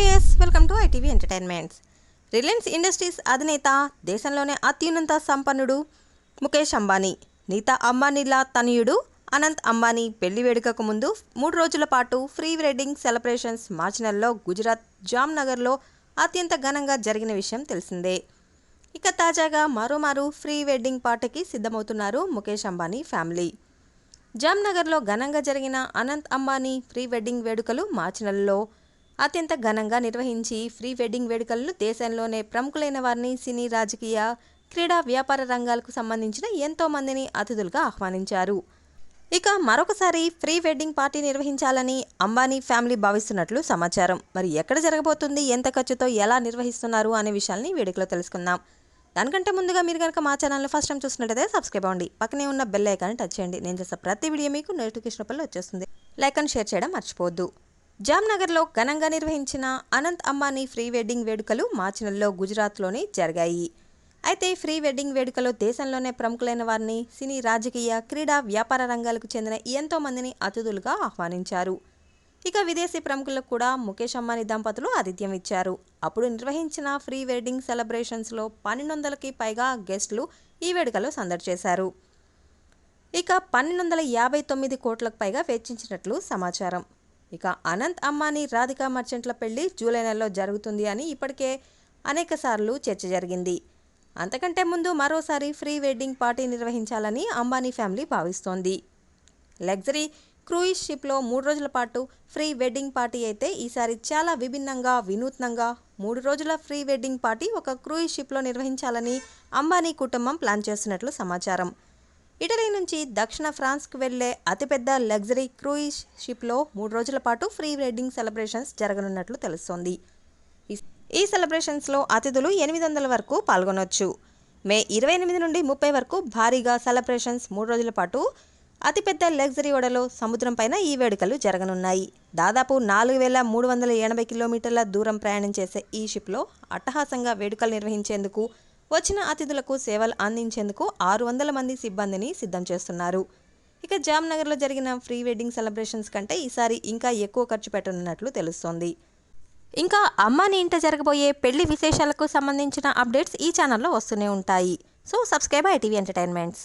Hi yes welcome to ITV entertainments. Reliance Industries అధినేత దేశంలోనే అత్యున్నత సంపన్నుడు ముఖేష్ అంబానీ నీతా అంబానీల తనయుడు అనంత్ అంబానీ పెళ్ళి వేడుకకు ముందు మూడు రోజుల పాటు ఫ్రీ వెడ్డింగ్ సెలబ్రేషన్స్ మార్చి నెలలో గుజరాత్ జామ్నగర్లో అత్యంత ఘనంగా జరిగిన విషయం తెలిసిందే. ఇక తాజాగా మరోమారు ఫ్రీ వెడ్డింగ్ పార్టీకి సిద్ధమవుతున్నారు ముఖేష్ అంబానీ ఫ్యామిలీ. జామ్నగర్లో ఘనంగా జరిగిన అనంత్ అంబానీ ప్రీ వెడ్డింగ్ వేడుకలు మార్చి నెలలో అత్యంత ఘనంగా నిర్వహించి ఫ్రీ వెడ్డింగ్ వేడుకలను దేశంలోనే ప్రముఖులైన వారిని సినీ రాజకీయ క్రీడా వ్యాపార రంగాలకు సంబంధించిన ఎంతో మందిని అతిథులుగా ఆహ్వానించారు. ఇక మరొకసారి ఫ్రీ వెడ్డింగ్ పార్టీ నిర్వహించాలని అంబానీ ఫ్యామిలీ భావిస్తున్నట్లు సమాచారం. మరి ఎక్కడ జరగబోతుంది ఎంత ఖర్చుతో ఎలా నిర్వహిస్తున్నారు అనే విషయాల్ని వేడుకలో తెలుసుకుందాం. దానికంటే ముందుగా మీరు కనుక మా ఛానల్లో ఫస్ట్ టైం చూసినట్టయితే సబ్స్క్రైబ్ అవ్వండి. పక్కనే ఉన్న బెల్ ఐకాన్ని టచ్ చేయండి. నేను చేసే ప్రతి వీడియో మీకు నోటిఫికేషన్ రూపంలో వచ్చేస్తుంది. లైక్ అండ్ షేర్ చేయడం మర్చిపోవద్దు. జామ్నగర్లో ఘనంగా నిర్వహించిన అనంత్ అంబానీ ఫ్రీ వెడ్డింగ్ వేడుకలు మార్చినల్లో గుజరాత్లోనే జరిగాయి. అయితే ఫ్రీ వెడ్డింగ్ వేడుకలో దేశంలోనే ప్రముఖులైన వారిని సినీ రాజకీయ క్రీడా వ్యాపార రంగాలకు చెందిన ఎంతో మందిని అతిథులుగా ఆహ్వానించారు. ఇక విదేశీ ప్రముఖులకు కూడా ముఖేష్ అంబానీ దంపతులు ఆతిథ్యం ఇచ్చారు. అప్పుడు నిర్వహించిన ఫ్రీ వెడ్డింగ్ సెలబ్రేషన్స్లో పన్నెండు వందలకి పైగా గెస్టులు ఈ వేడుకలో సందడి చేశారు. ఇక పన్నెండు వందల యాభై తొమ్మిది కోట్లకు పైగా వెచ్చించినట్లు సమాచారం. ఇక అనంత్ అంబానీ రాధికా మర్చెంట్ల పెళ్ళి జూలై నెలలో జరుగుతుంది అని ఇప్పటికే అనేక సార్లు చర్చ జరిగింది. అంతకంటే ముందు మరోసారి ఫ్రీ వెడ్డింగ్ పార్టీ నిర్వహించాలని అంబానీ ఫ్యామిలీ భావిస్తోంది. లగ్జరీ క్రూయిజ్ షిప్లో మూడు రోజుల పాటు ఫ్రీ వెడ్డింగ్ పార్టీ అయితే ఈసారి చాలా విభిన్నంగా వినూత్నంగా మూడు రోజుల ఫ్రీ వెడ్డింగ్ పార్టీ ఒక క్రూయిజ్ షిప్లో నిర్వహించాలని అంబానీ కుటుంబం ప్లాన్ చేస్తున్నట్లు సమాచారం. ఇటలీ నుంచి దక్షిణ ఫ్రాన్స్కు వెళ్ళే అతిపెద్ద లగ్జరీ క్రూయిజ్ షిప్లో మూడు రోజుల పాటు ఫ్రీ వెడ్డింగ్ సెలబ్రేషన్స్ జరగనున్నట్లు తెలుస్తోంది. ఈ- ఈ సెలబ్రేషన్స్లో అతిథులు ఎనిమిది వందల వరకు పాల్గొనవచ్చు మే ఇరవై ఎనిమిది నుండి ముప్పై వరకు భారీగా సెలబ్రేషన్స్ మూడు రోజుల పాటు అతిపెద్ద లగ్జరీ ఓడలో సముద్రం పైన ఈ వేడుకలు జరగనున్నాయి. దాదాపు నాలుగు వేల మూడు వందల ఎనభై కిలోమీటర్ల దూరం ప్రయాణం చేసే ఈ షిప్లో అట్టహాసంగా వేడుకలు నిర్వహించేందుకు వచ్చిన అతిథులకు సేవలు అందించేందుకు ఆరు వందల మంది సిబ్బందిని సిద్ధం చేస్తున్నారు. ఇక జామ్నగర్లో జరిగిన ఫ్రీ వెడ్డింగ్ సెలబ్రేషన్స్ కంటే ఈసారి ఇంకా ఎక్కువ ఖర్చు పెట్టనున్నట్లు తెలుస్తోంది. ఇంకా అమ్మాని ఇంట జరగబోయే పెళ్ళి విశేషాలకు సంబంధించిన అప్డేట్స్ ఈ ఛానల్లో వస్తూనే ఉంటాయి. So subscribe ITV entertainments.